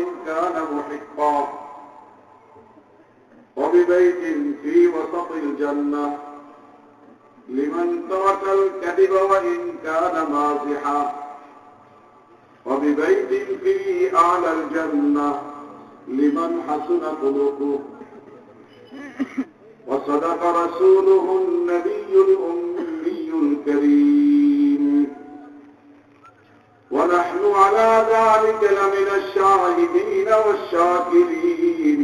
وإن كان محقا. وببيت في وسط الجنة. لمن ترك الكذب وإن كان مازحا. وببيت في أعلى الجنة. لمن حسن خلقه. وصدق رسوله النبي الأمي الكريم. ونحن على ذلك لمن الشاهدين والشاكرين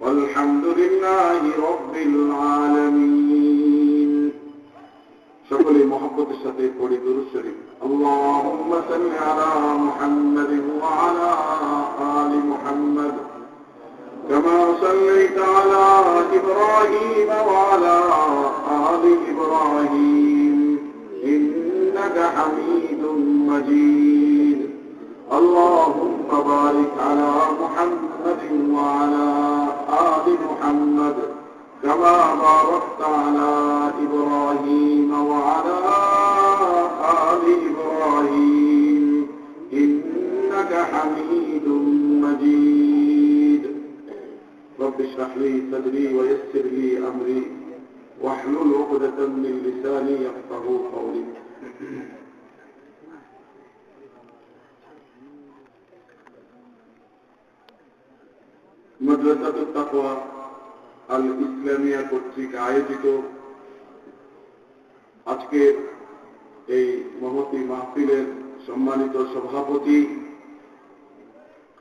والحمد لله رب العالمين সকলে মহব্বতের সাথে পড়ি দুরুদ শরীফ اللهم صل على محمد وعلى آل محمد كما صليت مجيد اللهم بارك على محمد وعلى آل محمد كما باركت على إبراهيم وعلى آل إبراهيم. إنك حميد مجيد. رب اشرح لي صدري ويسر لي أمري واحلل عقدة من لساني يفقه قولي. মাদ্রাসাত তাকওয়া, আল ইসলামিয়া কর্তৃক আয়োজিত। এই মাহফিলের সম্মানিত সভাপতি,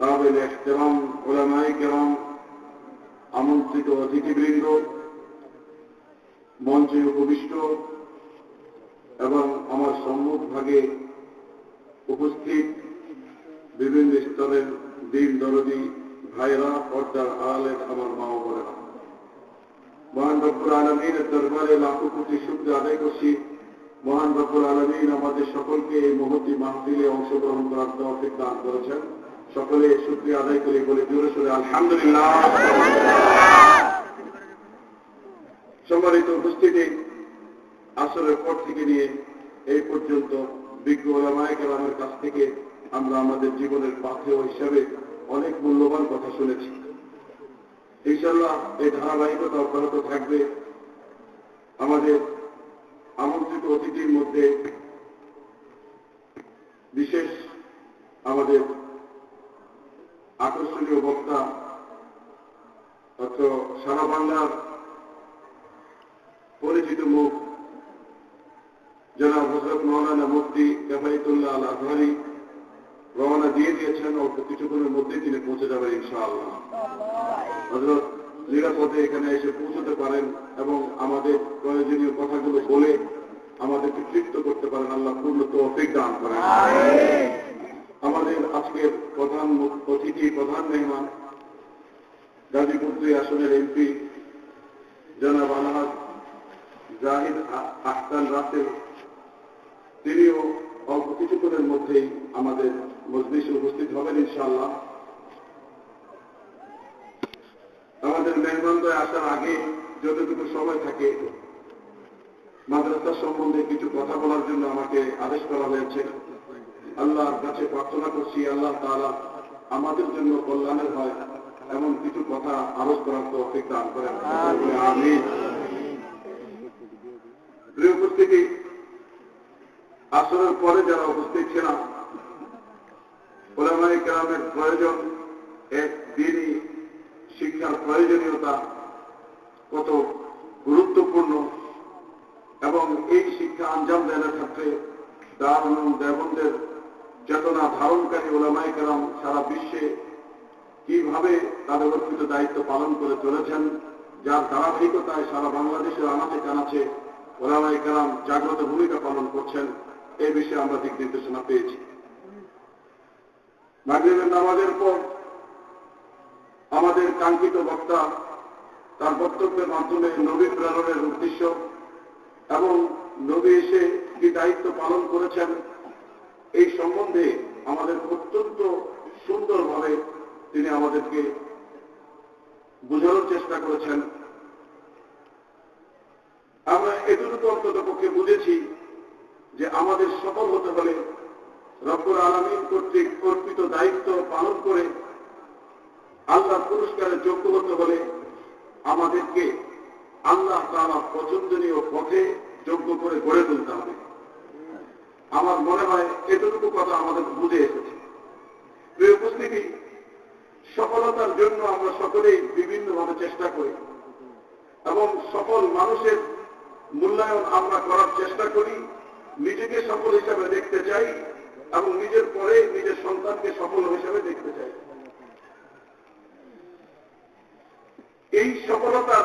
কাবেল ওলামাই কেরাম, আমন্ত্রিত অতিথিবৃন্দ, মঞ্চে উপবিষ্ট এবং আমার সম্মুখ ভাগে উপস্থিত বিভিন্ন স্তরের দিন দরদি ভাইরা পর্দার আলের আমার মা ও বোনেরা। মহান রব্বুল আলমিনের দরবারে লাখো কোটি শুক্র আদায় করছি। মহান রব্বুল আলমিন আমাদের সকলকে এই মহতি মাহফিলে অংশগ্রহণ করার তৌফিক দান করেছেন। সকলে শুক্রিয়া আদায় করে বলে জোরে সোরে আলহামদুলিল্লাহ। সম্মানিত উপস্থিতি, আসরের পর থেকে নিয়ে এই পর্যন্ত বিজ্ঞ ওলামায় কেরামের কাছ থেকে আমরা আমাদের জীবনের পাথেয় হিসাবে অনেক মূল্যবান কথা শুনেছি। ইনশাল্লাহ এই ধারাবাহিকতা অব্যাহত থাকবে। আমাদের আমন্ত্রিত অতিথির মধ্যে বিশেষ আমাদের আকর্ষণীয় বক্তা অর্থ সারা বাংলার পরিচিত মুখ, জনাব হজরত মৌলানা মুফতি কেফাইতুল্লাহ আল আজহারি রওনা দিয়ে দিয়েছেন অল্প কিছুক্ষণের মধ্যেই তিনি পৌঁছে যাবেন ইনশাআল্লাহ। হজরত নিরাপদে এখানে এসে পৌঁছতে পারেন এবং আমাদের প্রয়োজনীয় কথাগুলো বলে আমাদেরকে তৃপ্ত করতে পারেন। আল্লাহ পূর্ণ তৌফিক দান করেন। আমাদের আজকের প্রধান অতিথি প্রধান মেহমান গাজীপুর দুই আসনের এমপি জনাব আলহাজ জাহিদ আহসান রাসেল তিনিও অল্প কিছুক্ষণের মধ্যেই আমাদের মজলিসে উপস্থিত হবেন ইনশাআল্লাহ। আমাদের মেহমানদয় আসার আগে যতটুকু সময় থাকে মাদ্রাসা সম্বন্ধে কিছু কথা বলার জন্য আমাকে আদেশ করা হয়েছে। আল্লাহর কাছে প্রার্থনা করছি, আল্লাহ তাআলা আমাদের জন্য কল্যাণের হয়, এমন কিছু কথা আরোপ করার তো অপেক্ষা দান করেন। আমি উপস্থিতি, আসরের পরে যারা উপস্থিত ছিলাম ওলামাই কেরামের প্রয়োজন, এক দিনই শিক্ষার প্রয়োজনীয়তা কত গুরুত্বপূর্ণ এবং এই শিক্ষা আঞ্জাম দেওয়ার ক্ষেত্রে দারুণ দেবনদের চেতনা ধারণকারী ওলামাই কেরাম সারা বিশ্বে কীভাবে তাদের অর্পিত দায়িত্ব পালন করে চলেছেন, যার ধারাবাহিকতায় সারা বাংলাদেশের আনাচে কানাচে ওলামাই কেরাম জাগ্রত ভূমিকা পালন করছেন এই বিষয়ে আমরা দিক নির্দেশনা পেয়েছি। মাগরিবের নামাজের পর আমাদের কাঙ্ক্ষিত বক্তা, তার বক্তব্যের মাধ্যমে নবী প্রেরণের উদ্দেশ্য এবং নবী এসে কি দায়িত্ব পালন করেছেন, এই সম্বন্ধে আমাদের অত্যন্ত সুন্দরভাবে তিনি আমাদেরকে বোঝানোর চেষ্টা করেছেন। আমরা এটুকু অন্তত পক্ষে বুঝেছি যে আমাদের সফল হতে হলে রব্বুর আলমীর কর্তৃক অর্পিত দায়িত্ব পালন করে আল্লাহ পুরস্কারের যোগ্য হতে হলে আমাদেরকে আল্লাহ তারা পছন্দনীয় পথে যোগ্য করে গড়ে তুলতে হবে। আমার মনে হয় এতটুকু কথা আমাদের বুঝে এসেছে। প্রিয় উপস্থিতি, সফলতার জন্য আমরা সকলেই বিভিন্নভাবে চেষ্টা করি এবং সকল মানুষের মূল্যায়ন আমরা করার চেষ্টা করি। নিজেকে সফল হিসাবে দেখতে চাই। এবং নিজের পরে নিজের সন্তানকে সফল হিসাবে দেখতে চাই। এই সফলতার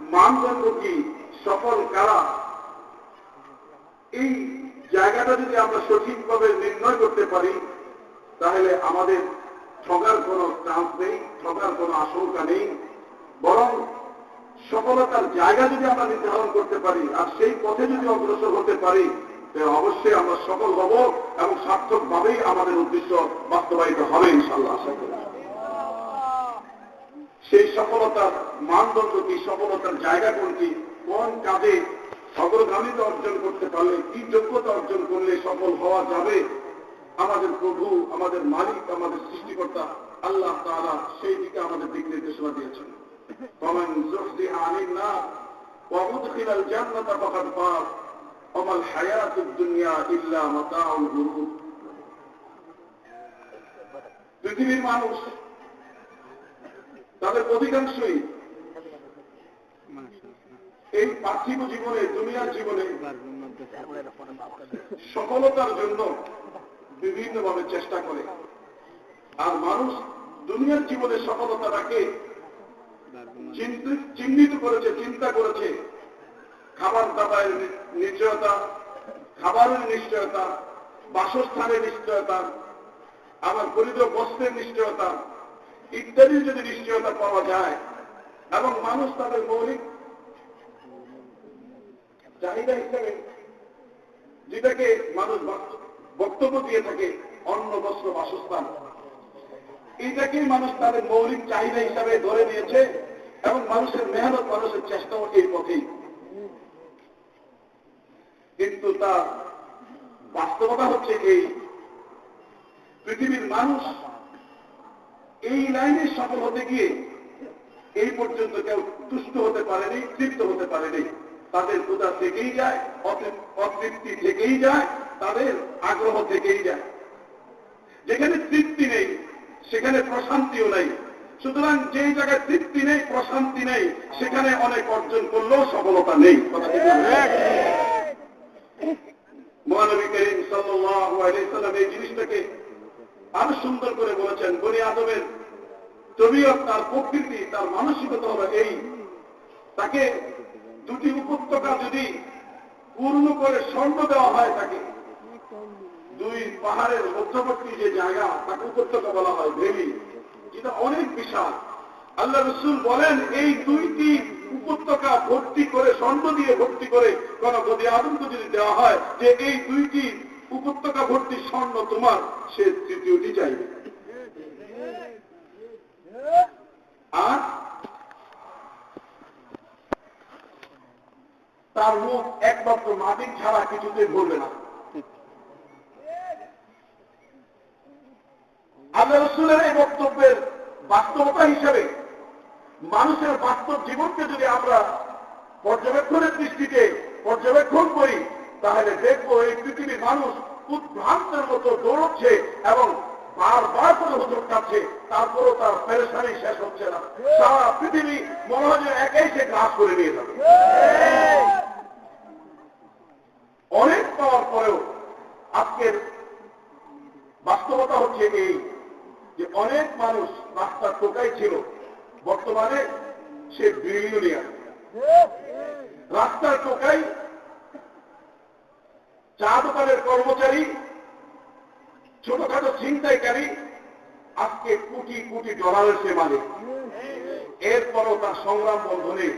মানদণ্ড কি? সফল কারা? এই জায়গাটা যদি আমরা সঠিকভাবে নির্ণয় করতে পারি, তাহলে আমাদের ঠগার কোনো চান্স নেই, ঠগার কোনো আশঙ্কা নেই। বরং সফলতার জায়গা যদি আমরা নির্ধারণ করতে পারি, আর সেই পথে যদি অগ্রসর হতে পারি অবশ্যই আমরা সফল হব এবং সার্থকভাবেই আমাদের উদ্দেশ্য বাস্তবায়িত হবে ইনশাল্লাহ আশা করি। সেই সফলতার মানদণ্ড কি, সফলতার জায়গা কোনটি, কোন কাজে সফলগামিতা অর্জন করতে পারলে, কি যোগ্যতা অর্জন করলে সফল হওয়া যাবে? আমাদের প্রভু, আমাদের মালিক, আমাদের সৃষ্টিকর্তা আল্লাহ তারা সেই দিকে আমাদের দিক নির্দেশনা দিয়েছেন। কমেন্ট জোর দিয়ে আনিন না অবুদ খিলাল জান্নাতা ফকাত পাস অমাল হায়াত দুনিয়া ইল্লা মাতাউল গুরু পৃথিবীর মানুষ, তাদের অধিকাংশই এই পার্থিব জীবনে, দুনিয়ার জীবনে সফলতার জন্য বিভিন্নভাবে চেষ্টা করে। আর মানুষ দুনিয়ার জীবনে সফলতাটাকে চিহ্নিত করেছে, চিন্তা করেছে। খাবার দাবারের নি- নিশ্চয়তা, খাবারের নিশ্চয়তা, বাসস্থানের নিশ্চয়তা আমার পরিত বস্ত্রের নিশ্চয়তা ইত্যাদি যদি নিশ্চয়তা পাওয়া যায়, এবং মানুষ তাদের মৌলিক চাহিদা হিসেবে যেটাকে মানুষ বক্তব্য দিয়ে থাকে, অন্ন, বস্ত্র, বাসস্থান এইটাকেই মানুষ তাদের মৌলিক চাহিদা হিসাবে ধরে নিয়েছে, এবং মানুষের মেহনত, মানুষের চেষ্টাও এই পথেই। কিন্তু তার বাস্তবতা হচ্ছে এই। পৃথিবীর মানুষ এই লাইনে সফল হতে গিয়ে এই পর্যন্ত কেউ তুষ্ট হতে পারেনি, তৃপ্ত হতে পারেনি। তাদের ক্ষুদা থেকেই যায় অতৃপ্তি থেকেই যায়, তাদের আগ্রহ থেকেই যায়। যেখানে তৃপ্তি নেই, সেখানে প্রশান্তিও নেই। সুতরাং যে জায়গায় তৃপ্তি নেই, প্রশান্তি নেই, সেখানে অনেক অর্জন করলেও সফলতা নেই? মহানবী করিম সাল্লাম এই জিনিসটাকে আরও সুন্দর করে বলেছেন, বনি আদমের তবিয়ত তার প্রকৃতি, তার মানসিকতা হলো এই। তাকে দুটি উপত্যকা যদি পূর্ণ করে স্বর্ণ দেওয়া হয় তাকে, দুই পাহাড়ের মধ্যবর্তী যে জায়গা, তাকে উপত্যকা বলা হয় ভেলি। যেটা অনেক বিশাল। আল্লাহ রসুল বলেন, এই দুইটি উপত্যকা ভর্তি করে, স্বর্ণ দিয়ে ভর্তি করে গদি আদমকে যদি দেওয়া হয় যে এই দুইটি উপত্যকা ভর্তি স্বর্ণ তোমার, সে তৃতীয়টি চাইবে। আর তার মুখ একমাত্র মাটির ছাড়া কিছুতে ভরবে না। আল্লাহ রসুলের এই বক্তব্যের বাস্তবতা হিসেবে মানুষের বাস্তব জীবনকে যদি আমরা পর্যবেক্ষণের দৃষ্টিতে পর্যবেক্ষণ করি, তাহলে দেখব এই পৃথিবীর মানুষ উদ্ভ্রান্তের মতো দৌড়চ্ছে এবং বারবার করে হুজুর কাছে তারপরও তার পেরেশানি শেষ হচ্ছে না। সারা পৃথিবী মনে হয় একাই সে গ্রাস করে নিয়ে যাবে। অনেক পাওয়ার পরেও আজকের বাস্তবতা হচ্ছে এই যে অনেক মানুষ রাস্তার টোকাই ছিল। বর্তমানে সে বিলিয়নিয়ার রাস্তার টোকাই চা দোকানের কর্মচারী, ছোটখাটো ছিনতাইকারী, আজকে কোটি কোটি ডলারের সে মালিক। এরপরও তার সংগ্রাম বন্ধ নেই,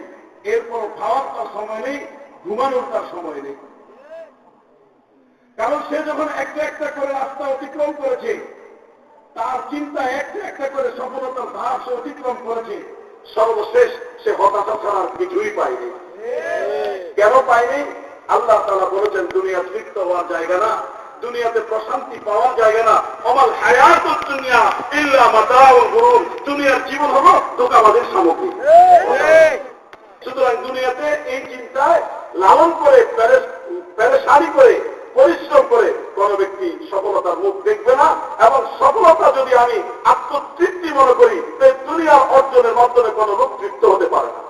এরপরও খাওয়ার তার সময় নেই, ঘুমানোর তার সময় নেই। কারণ সে যখন একটা একটা করে রাস্তা অতিক্রম করেছে তার চিন্তা একটা একটা করে সফলতার ধাপ সে অতিক্রম করেছে। সর্বশেষ সে হতাশা ছাড়া কিছুই পায়নি। কেন পায়নি? আল্লাহ তালা বলেছেন দুনিয়া তৃপ্ত হওয়ার জায়গা না, দুনিয়াতে প্রশান্তি পাওয়া যায় না। অমাল হায়াত দুনিয়া ইল্লা মাতাউল গুরুর। দুনিয়ার জীবন হলো দোকাবাদের সামগ্রী। সুতরাং দুনিয়াতে এই চিন্তায় লালন করে প্যারেশানি করে পরিশ্রম করে কোন ব্যক্তি সফলতার মুখ দেখবে না, এবং সফলতা যদি আমি আত্মতৃপ্তি মনে করি, তাই দুনিয়ার অর্জনের মাধ্যমে কোন লোক তৃপ্ত হতে পারে না।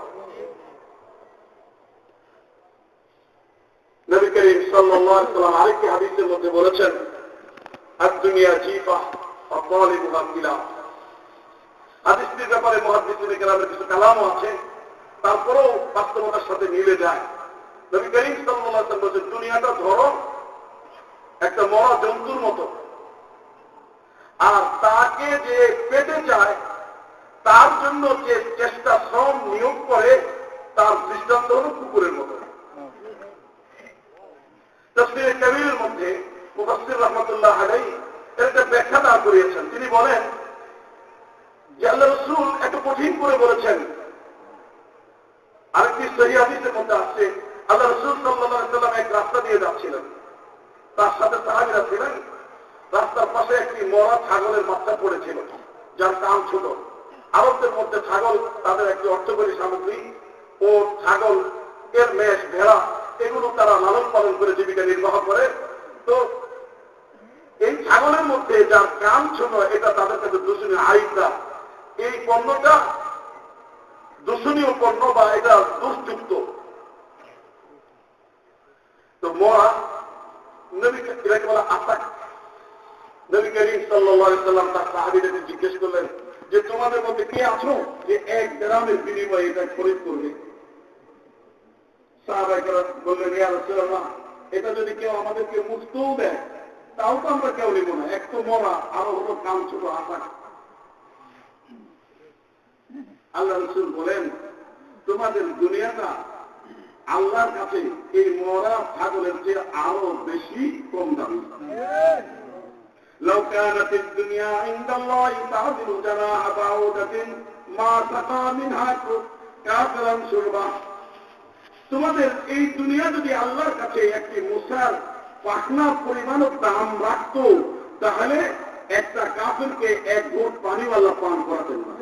তারপরেও সাথে মিলে যায়। বলছেন, দুনিয়াটা ধরো একটা মরা জন্তুর মতো। আর তাকে যে পেতে চায়, তার জন্য যে চেষ্টা শ্রম নিয়োগ করে, তার দৃষ্টান্ত হল কুকুরের মতো। তসবির কবিরের মধ্যে মুফাসির রহমতুল্লাহ আলাই একটা ব্যাখ্যা দান করিয়েছেন। তিনি বলেন, যে আল্লাহ রসুল এত কঠিন করে বলেছেন। আরেকটি সহি হাদিসের মধ্যে আসছে আল্লাহ রসুল সাল্লাহ সাল্লাম এক রাস্তা দিয়ে যাচ্ছিলেন। তার সাথে সাহাবিরা ছিলেন, রাস্তার পাশে একটি মরা ছাগলের বাচ্চা পড়েছিল, যার কাম ছোট। আরবদের মধ্যে ছাগল তাদের একটি অর্থকরী সামগ্রী ও ছাগল, এর মেষ, ভেড়া, এগুলো তারা লালন পালন করে জীবিকা নির্বাহ করে। তো এই ছাগলের মধ্যে যার কাম ছোট, এটা তাদের কাছে দূষণীয়। আইনটা এই পণ্যটা দূষণীয় পণ্য বা এটা দোষযুক্ত তো মরা নবী এটাকে বলা আশাক নবী করিম সাল্লাম তার সাহাবিদেরকে জিজ্ঞেস করলেন যে, তোমাদের মধ্যে কে আছো যে এক গ্রামের বিনিময়ে এটা খরিদ করবে? এটা যদি কেউ আমাদেরকে মুক্তও দেয়, তাও তো আমরা কেউ নেব না। এক তো মরা, আরও হলো কাম ছোট আশা আল্লাহ রসুল বলেন, তোমাদের দুনিয়াটা আল্লাহর কাছে এই মরা ছাগলের চেয়ে আরো বেশি কম দামি لو كانت الدنيا عند الله تعدل جناح بعوضة ما سقى منها كافرا شربا তোমাদের এই দুনিয়া যদি আল্লাহর কাছে একটি মুসার পাখনার পরিমাণও দাম রাখত তাহলে একটা কাফেরকে এক ভোট পানিওয়ালা পান করাতেন না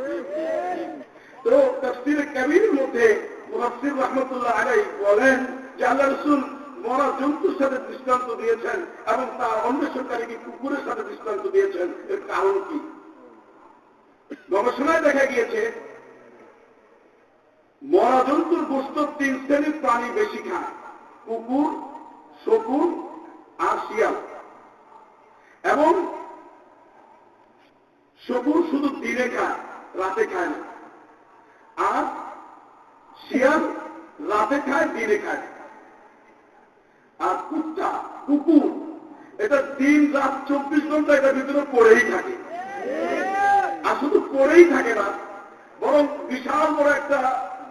তো তফসির কবির মধ্যে মুহাসির রহমতুল্লাহ আলাই বলেন যে আল্লাহ রসুল মরা জন্তুর সাথে দৃষ্টান্ত দিয়েছেন এবং তার অন্বেষণকারীকে কুকুরের সাথে দৃষ্টান্ত দিয়েছেন। এর কারণ কি? গবেষণায় দেখা গিয়েছে, মরা জন্তুর গোস্ত তিন শ্রেণির প্রাণী বেশি খায়, কুকুর শকুর আর শিয়াল। এবং শকুর শুধু দিনে খায়, রাতে খায় না। আর শিয়াল রাতে খায়, দিনে খায়। আর কুত্তা, কুকুর, এটা দিন রাত চব্বিশ ঘণ্টা এটার ভিতরে পড়েই থাকে। আর শুধু পড়েই থাকে না, বরং বিশাল বড় একটা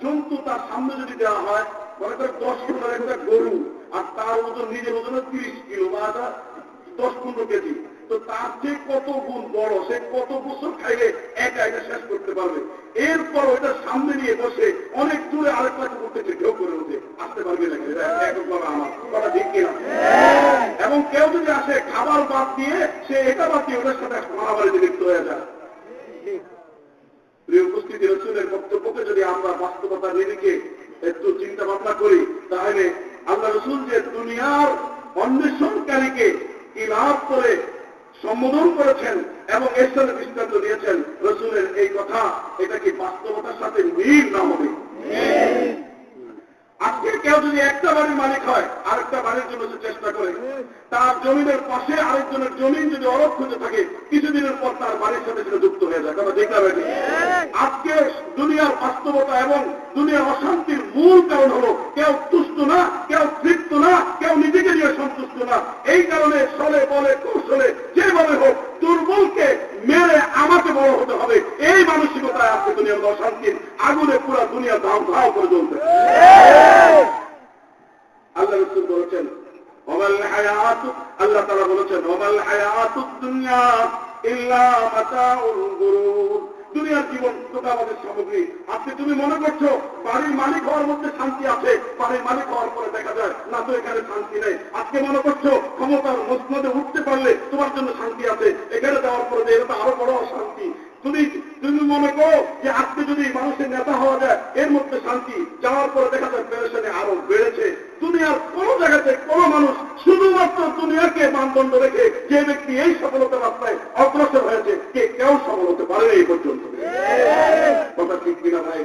জন্তু তার সামনে যদি দেওয়া হয়, মনে করে দশ কিলোর একটা গরু, আর তার ওজন নিজের ওজন তিরিশ কিলো, বা দশ পনেরো কেজি। তো তার চেয়ে কত গুণ বড়, সে কত বছর খাইলে একা এটা শেষ করতে পারবে। এরপর ওইটা সামনে নিয়ে বসে অনেক দূরে আরেকটা করতেছে কেউ করে ওঠে আসতে পারবে না এবং কেউ যদি আসে, খাবার বাদ দিয়ে সে এটা বাদ দিয়ে ওদের সাথে মারামারিতে লিপ্ত হয়ে যায়। প্রিয় উপস্থিতি, রসুলের বক্তব্যকে যদি আমরা বাস্তবতা নিরিখে একটু চিন্তা ভাবনা করি, তাহলে আল্লাহ রসুল যে দুনিয়ার অন্বেষণকারীকে কি লাভ করে সম্বোধন করেছেন এবং এর সাথে দৃষ্টান্ত দিয়েছেন রসুলের এই কথা। এটা কি বাস্তবতার সাথে মিল না হবে যদি একটা বাড়ির মালিক হয়, আরেকটা বাড়ির জন্য সে চেষ্টা করে, তার জমিনের পাশে আরেকজনের জমিন যদি অরক্ষিত থাকে, কিছুদিনের পর তার বাড়ির সাথে সেটা যুক্ত হয়ে যায়। কথা দেখতে হবে আজকে দুনিয়ার বাস্তবতা এবং দুনিয়ার অশান্তির মূল কারণ হলো কেউ তুষ্ট না, কেউ তৃপ্ত না, কেউ নিজেকে নিয়ে সন্তুষ্ট না। এই কারণে সলে বলে, কৌশলে যেভাবে হোক, দুর্বলকে মেরে আমাকে বড় হতে হবে। এই মানসিকতায় আজকে দুনিয়ার অশান্তির আগুনে পুরা দুনিয়া ধাও ধাও করে চলতে আল্লাহ রসুল বলেছেন অমাল হায়াত আল্লাহ তারা বলেছেন অমাল হায়াত দুনিয়ার জীবন তোটা আমাদের সামগ্রী। আজকে তুমি মনে করছ, বাড়ির মালিক হওয়ার মধ্যে শান্তি আছে, বাড়ির মালিক হওয়ার পরে দেখা যায়, না তো এখানে শান্তি নেই। আজকে মনে করছ, ক্ষমতার মসনদে উঠতে পারলে তোমার জন্য শান্তি আছে, এখানে যাওয়ার পরে এটা আরও বড় অশান্তি। তুমি তুমি মনে করো যে আজকে যদি মানুষের নেতা হওয়া যায়, এর মধ্যে শান্তি যাওয়ার পরে দেখা যায় পেরেশানি আরও বেড়েছে। দুনিয়ার কোন জায়গাতে কোন মানুষ শুধুমাত্র দুনিয়াকে মানদণ্ড রেখে যে ব্যক্তি এই সফলতার রাস্তায় অগ্রসর হয়েছে, কে কেউ সফল হতে পারে এই পর্যন্ত। কথা ঠিক কিনা ভাই?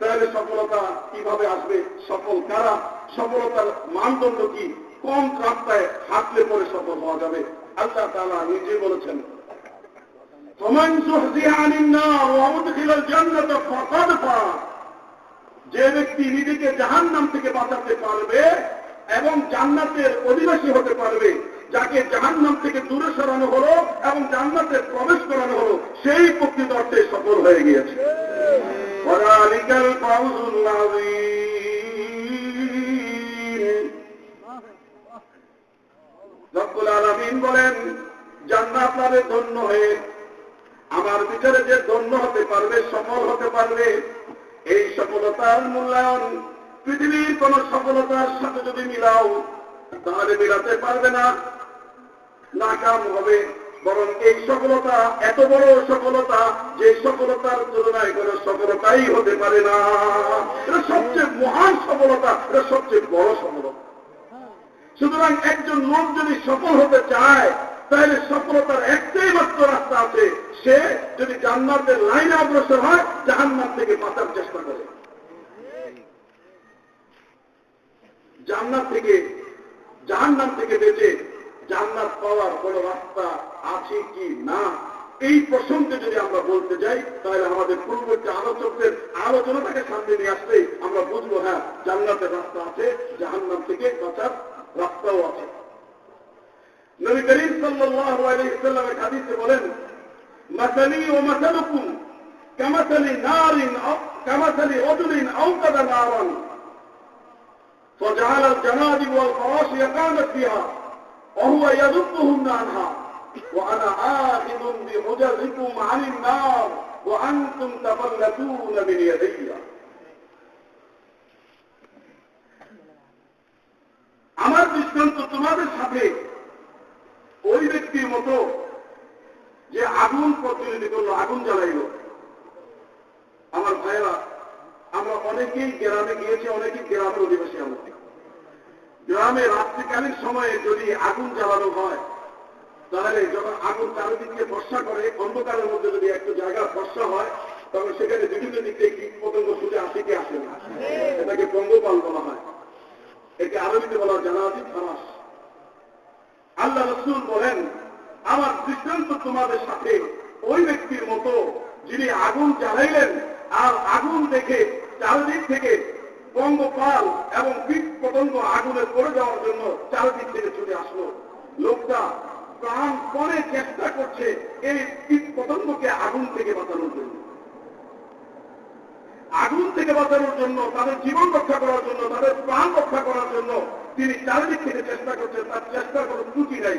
তাহলে সফলতা কীভাবে আসবে? সফল কারা? সফলতার মানদণ্ড কি? কোন রাস্তায় হাঁটলে পরে সফল হওয়া যাবে? আল্লাহ তালা নিজে বলেছেন যে ব্যক্তি নিজেকে জাহান নাম থেকে বাঁচাতে পারবে এবং জান্নাতের অধিবাসী হতে পারবে, যাকে জাহান নাম থেকে দূরে সরানো হলো এবং জান্নাতে প্রবেশ করানো হলো, সেই প্রকৃত অর্থে সফল হয়ে গিয়েছে। রব্বুল আলমিন বলেন, জান্নাত লাভে ধন্য হয়ে আমার বিচারে যে ধন্য হতে পারবে, সফল হতে পারবে, এই সফলতার মূল্যায়ন পৃথিবীর কোন সফলতার সাথে যদি মিলাও, তাহলে মিলাতে পারবে না। নাকাম হবে, বরং এই সফলতা, এত বড় সফলতা, যে সফলতার তুলনায় কোন সফলতাই হতে পারে না। এটা সবচেয়ে মহান সফলতা, এটা সবচেয়ে বড় সফলতা। সুতরাং একজন লোক যদি সফল হতে চায় তাহলে সফলতার একটাই মাত্র রাস্তা আছে। সে যদি জান্নাতের লাইনে অগ্রসর হয় জাহান্নাত থেকে বাঁচার চেষ্টা করে। জান্নাত থেকে, জাহান্নাম থেকে বেঁচে জান্নাত পাওয়ার কোন রাস্তা আছে কি না? এই প্রসঙ্গে যদি আমরা বলতে যাই, তাহলে আমাদের পূর্ববর্তী আলোচকদের আলোচনাটাকে সামনে নিয়ে আসলে আমরা বুঝব হ্যাঁ জান্নাতের রাস্তা আছে, জাহান্নাম থেকে বাঁচার রাস্তাও আছে। নবী করিম সাল্লাল্লাহু আলাইহি ওয়াসাল্লামের হাদিসে বলেন মাসালি ও মাসালুকুম কামাসালি নারিন আও কামাসালি রাজুলিন আওকাদা নারান فجعل الجنادب والفراش يقامت فيها وهو يذبهن عنها وأنا آخذ بحجركم عن النار وأنتم تفلتون من يدي আমার দৃষ্টান্ত তোমাদের সাথে ওই ব্যক্তির মতো যে আগুন প্রতিনিধি করল, আগুন জ্বালাইল। আমার ভাইয়েরা, আমরা অনেকেই গ্রামে গিয়েছি, অনেকেই গ্রামের অধিবাসী আমরা। গ্রামে রাত্রিকালীন সময়ে যদি আগুন জ্বালানো হয়, তাহলে যখন আগুন চারিদিকে বর্ষা করে, অন্ধকারের মধ্যে যদি একটু জায়গা বর্ষা হয়, তখন সেখানে বিভিন্ন দিক থেকে কীট পতঙ্গ ছুটে আসে কি আসে না। এটাকে পঙ্গপাল বলা হয়। একে আরবিতে বলা জানাজি ফারাস। আল্লাহ রসুল বলেন আমার দৃষ্টান্ত তোমাদের সাথে। ওই ব্যক্তির মতো যিনি আগুন জ্বালাইলেন আর আগুন দেখে চারিদিক থেকে পঙ্গপাল এবং কীট পতঙ্গ আগুনে পড়ে যাওয়ার জন্য চারিদিক থেকে ছুটে আসলো। লোকটা প্রাণ পরে চেষ্টা করছে এই কীট পতঙ্গকে আগুন থেকে বাঁচানোর জন্য। আগুন থেকে বাঁচানোর জন্য, তাদের জীবন রক্ষা করার জন্য, তাদের প্রাণ রক্ষা করার জন্য তিনি চারিদিক থেকে চেষ্টা করছেন, তার চেষ্টা কোনো ত্রুটি নাই।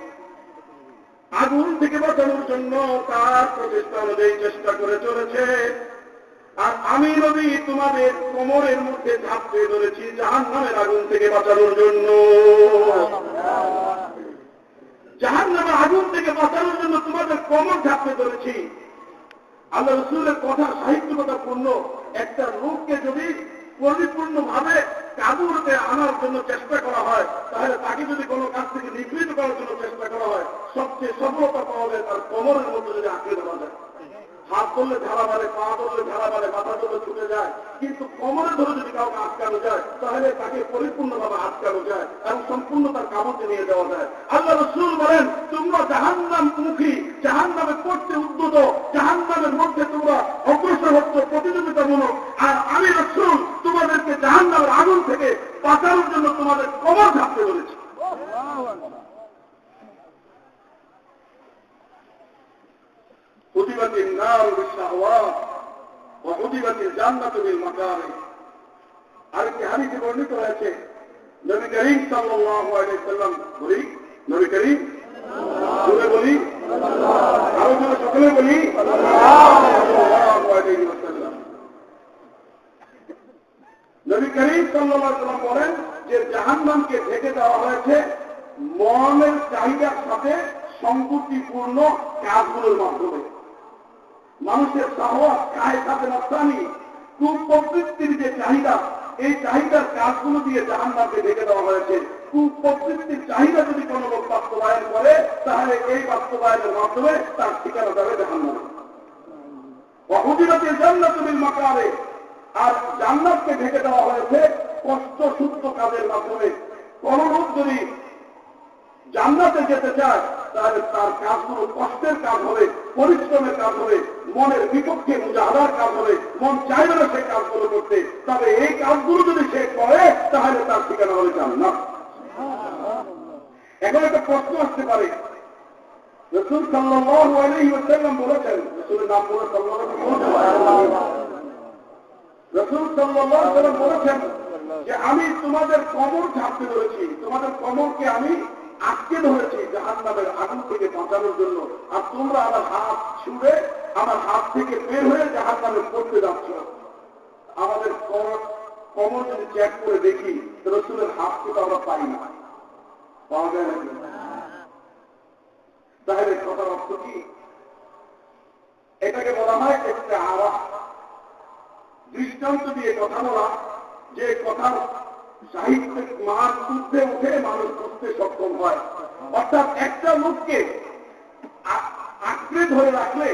আগুন থেকে বাঁচানোর জন্য তার প্রচেষ্টা অনুযায়ী চেষ্টা করে চলেছে। আর আমি নবী তোমাদের কোমরের মধ্যে ঝাঁপতে ধরেছি জাহান নামের আগুন থেকে বাঁচানোর জন্য। জাহান নামের আগুন থেকে বাঁচানোর জন্য তোমাদের কোমর ঝাঁপতে ধরেছি। আল্লাহ রসুলের কথা সাহিত্যকতা পূর্ণ। একটা লোককে যদি পরিপূর্ণ ভাবে কাবুরতে আনার জন্য চেষ্টা করা হয়, তাহলে তাকে যদি কোনো কাজ থেকে নিবৃত করার জন্য চেষ্টা করা হয়, সবচেয়ে সফলতা পাওয়া যায় তার কোমরের মধ্যে যদি আঁকড়ে দেওয়া যায়। হাত ধরলে ঝাড়া মারে পা ধরলে ঝাড়া মারে মাথা ধরলে ছুটে যায়। কিন্তু কোমরে ধরে যদি কাউকে আটকানো যায়, তাহলে তাকে পরিপূর্ণভাবে আটকানো যায় এবং সম্পূর্ণ তার কাবুতে নিয়ে যাওয়া যায়। আল্লাহ রসুল বলেন, তোমরা জাহান্নাম মুখী, জাহান্নামে পড়তে উদ্যত, জাহান্নামের মধ্যে তোমরা অগ্রসর তোমাদেরকে জাহান নামের আগুন থেকে বাঁচানোর জন্য তোমাদের কবর ঝাঁপতে বলেছি। প্রতিবাদ নার বিশ্বাস অপদিবাদী জান্নাত আরেকটি বর্ণিত হয়েছে সাল্লাম বলি, নবী বলি আরও সকলে বলি নবী করিম সাল্লাম বলেন যে জাহান্নামকে ঢেকে দেওয়া হয়েছে মনের চাহিদার সাথে সংগতিপূর্ণ কাজগুলোর মাধ্যমে। মানুষের সাহস, কায় সাথে নস্তানি কুপ্রবৃত্তির যে চাহিদা, এই চাহিদার কাজগুলো দিয়ে জাহান্নামকে ঢেকে দেওয়া হয়েছে। কুপ্রবৃত্তির চাহিদা যদি কোনো লোক বাস্তবায়ন করে, তাহলে এই বাস্তবায়নের মাধ্যমে তার ঠিকানা যাবে জাহান্নামে। অহুদিরাতের জান্নাত বিল মাকারে আর জান্নাতকে ঢেকে দেওয়া হয়েছে কষ্ট সুস্থ কাজের মাধ্যমে। কোন লোক যদি জান্নাতে যেতে চায়, তাহলে তার কাজগুলো কষ্টের কাজ হবে, পরিশ্রমের কাজ হবে, মনের বিপক্ষে মুজাহাদার কাজ হবে, মন চাইবে না সেই কাজগুলো করতে। তবে এই কাজগুলো যদি সে করে, তাহলে তার ঠিকানা হবে জান্নাত। এখন একটা প্রশ্ন আসতে পারে। রসুল আলাইহি বলেছেন, রসুলের নাম বলে সাল্লাল্লাহু রসুল সাল্লাল্লাহু বলেছেন যে আমি তোমাদের কবর ঝাড়তে ধরেছি। তোমাদের কবরকে আমি আটকে ধরেছি জাহান্নামের আগুন থেকে বাঁচানোর জন্য। আর তোমরা আমার হাত ছুঁড়ে আমার হাত থেকে বের হয়ে জাহান্নামে পড়তে যাচ্ছ। আমাদের কবর যদি চেক করে দেখি, রসুলের হাত থেকে আমরা পাই না। পাওয়া যায় নাকি? তাহলে কথার অর্থ কি? এটাকে বলা হয় একটা আওয়াজ দৃষ্টান্ত দিয়ে কথা বলা, যে কথার সাহিত্যিক মান উঠে উঠে মানুষ বুঝতে সক্ষম হয়। অর্থাৎ একটা লোককে আঁকড়ে ধরে রাখলে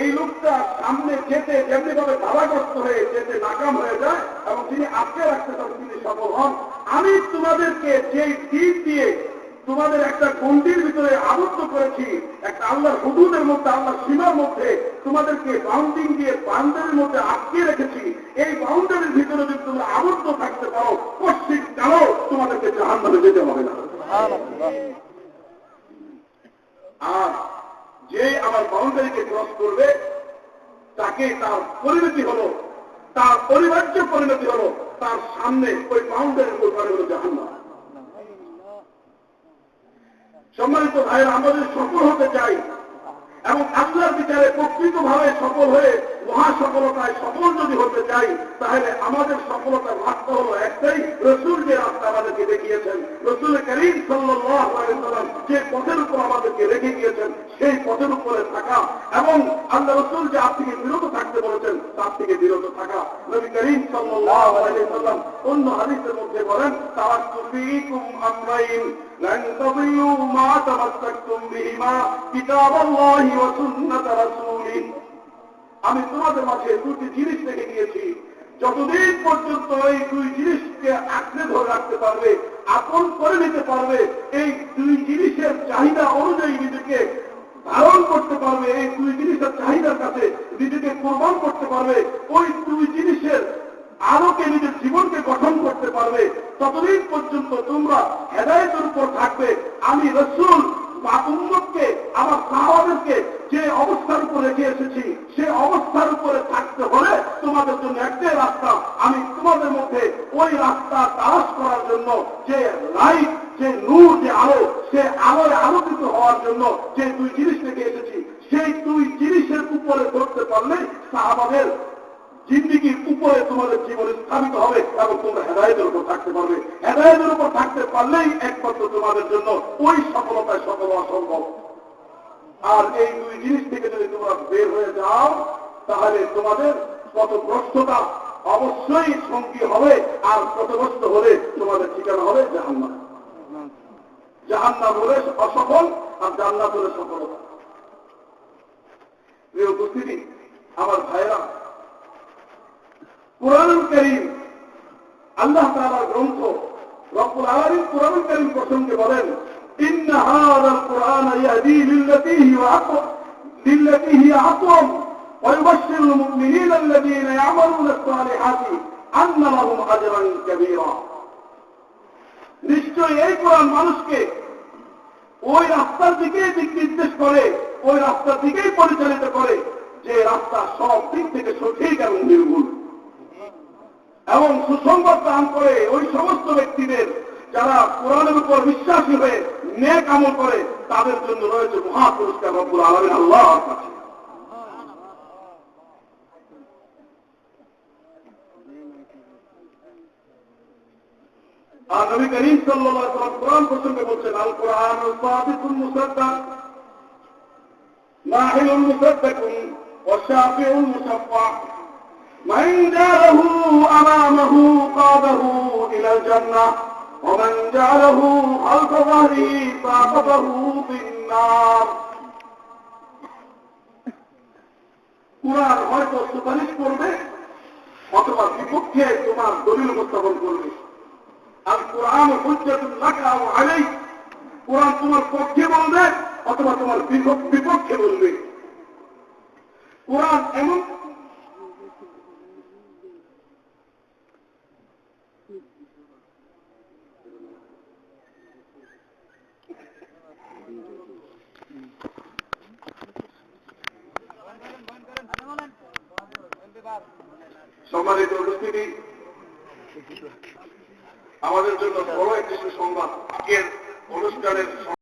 এই লোকটা সামনে যেতে যেমনি ভাবে বাধাগ্রস্ত হয়ে যেতে নাকাম হয়ে যায় এবং তিনি আটকে রাখতে চান তিনি সফল হন। আমি তোমাদেরকে যে দিক দিয়ে তোমাদের একটা গন্ডির ভিতরে আবদ্ধ করেছি, একটা আল্লাহর হুদুদের মধ্যে, আল্লাহর সীমার মধ্যে, তোমাদেরকে বাউন্ডিং দিয়ে বাউন্ডারির মধ্যে আটকে রেখেছি এই বাউন্ডারির ভিতরে যদি তোমরা আবদ্ধ থাকতে পারো পশ্চিম কালো তোমাদেরকে জাহান নামে যেতে হবে না। আর যে আমার বাউন্ডারিকে ক্রস করবে, তাকে তার পরিণতি হলো, তার পরিবার্য পরিণতি হলো তার সামনে ওই বাউন্ডারির উপর হলো জাহান্নাম। সম্মানিত ভাইয়ের, আমাদের সফল হতে চাই এবং আল্লাহর বিচারে প্রকৃতভাবে সফল হয়ে মহা সফলতায় সফল যদি হতে চাই, তাহলে আমাদের সফলতার রাস্তা হল একটাই রসুল যে রাস্তা আমাদেরকে দেখিয়েছেন। রসুল করিম সাল্লাম যে পথের উপর আমাদেরকে রেখে গিয়েছেন সেই পথের উপরে থাকা এবং আল্লাহ রসুল যে আপ থেকে বিরত থাকতে বলেছেন তার থেকে বিরত থাকা নবী করিম সাল্লাম অন্য হাদিসের মধ্যে বলেন তারা তুফিকুম আমরাইন لن تضلوا ما تمسكتم بهما كتاب الله وسنة رسوله আমি তোমাদের মাঝে দুটি জিনিস রেখে দিয়েছি যতদিন পর্যন্ত এই দুই জিনিসকে আঁকড়ে ধরে রাখতে পারবে আপন করে নিতে পারবে এই দুই জিনিসের চাহিদা অনুযায়ী নিজেকে ধারণ করতে পারবে, এই দুই জিনিসের চাহিদার কাছে নিজেকে কোরবান করতে পারবে। ওই দুই জিনিসের আলোকে নিজের জীবনকে গঠন করতে পারবে। ততদিন পর্যন্ত তোমরা হেদায়তের উপর থাকবে। আমি রসুল, বা উন্মতকে আমার সাহাবাদেরকে যে অবস্থার উপর রেখে এসেছি, সে অবস্থার উপরে থাকতে হলে তোমাদের জন্য একটাই রাস্তা, আমি তোমাদের মধ্যে ওই রাস্তা তালাশ করার জন্য যে লাইট যে নূর যে আলো সে আলোয় আলোকিত হওয়ার জন্য যে দুই জিনিস রেখে এসেছি, সেই দুই জিনিসের উপরে ধরতে পারলে সাহাবাদের জিন্দিগির উপরে তোমাদের জীবনে স্থাপিত হবে এবং তোমরা হেদায়তের উপর থাকতে পারবে। হেদায়তের উপর থাকতে পারলেই একমাত্র তোমাদের জন্য ওই সফলতায় সফল হওয়া সম্ভব। আর এই দুই জিনিস থেকে যদি তোমরা বের হয়ে যাও, তাহলে তোমাদের পথভ্রষ্টতা অবশ্যই সঙ্গী হবে, আর পথগ্রস্ত হলে তোমাদের ঠিকানা হবে জাহান্নাম। জাহান্নাম হলে অসফল আর জান্নাত হলে সফলতা প্রিয় উপস্থিতি আমার ভাইরা কোরআন করিম আল্লাহ তাআলার গ্রন্থ রব্বুল আলামিন কোরআন করিম প্রসঙ্গে বলেন ইন্ন হাযাল কুরআন ইয়াহদি লিল্লাতী হিয়া আকওয়াম লিল্লাতী হিয়া আকওয়াম ويبشر المؤمنين الذين يعملون الصالحات أن لهم أجرا كبيرا নিশ্চয় এই কোরআন মানুষকে ওই রাস্তার দিকেই দিক নির্দেশ করে, ওই রাস্তার দিকেই পরিচালিত করে যে রাস্তা সব দিক থেকে সঠিক এবং নির্ভুল। এবং সুসংবাদ দান করে ওই সমস্ত ব্যক্তিদের যারা কোরআনের উপর বিশ্বাসী হয়ে নেক আমল করে, তাদের জন্য রয়েছে মহা পুরস্কার রব্বুল আলমিন আল্লাহ কাছে। আর নবী করিম সাল্লাল্লাহু আলাইহি ওয়াসাল্লাম কোরআন প্রসঙ্গে বলছেন আল কোরআন সাদিকুল মুসাদ্দাক মাহিলুল মুসাদ্দাক ওয়া শাফিউল মুসাফফা من جعله أمامه قاده إلى الجنة ومن جعله خلف ظهره ساقطه بالنار কোরআন হয়তো সুপারিশ করবে অথবা বিপক্ষে তোমার দলিল উপস্থাপন করবে আর কোরআন আলাইক কোরআন তোমার পক্ষে বলবে অথবা তোমার বিপক্ষ- বলবে। কোরআন এমন সম্মানিত উপস্থিতি। আমাদের জন্য বড় একটি সুসংবাদ আজকের অনুষ্ঠানের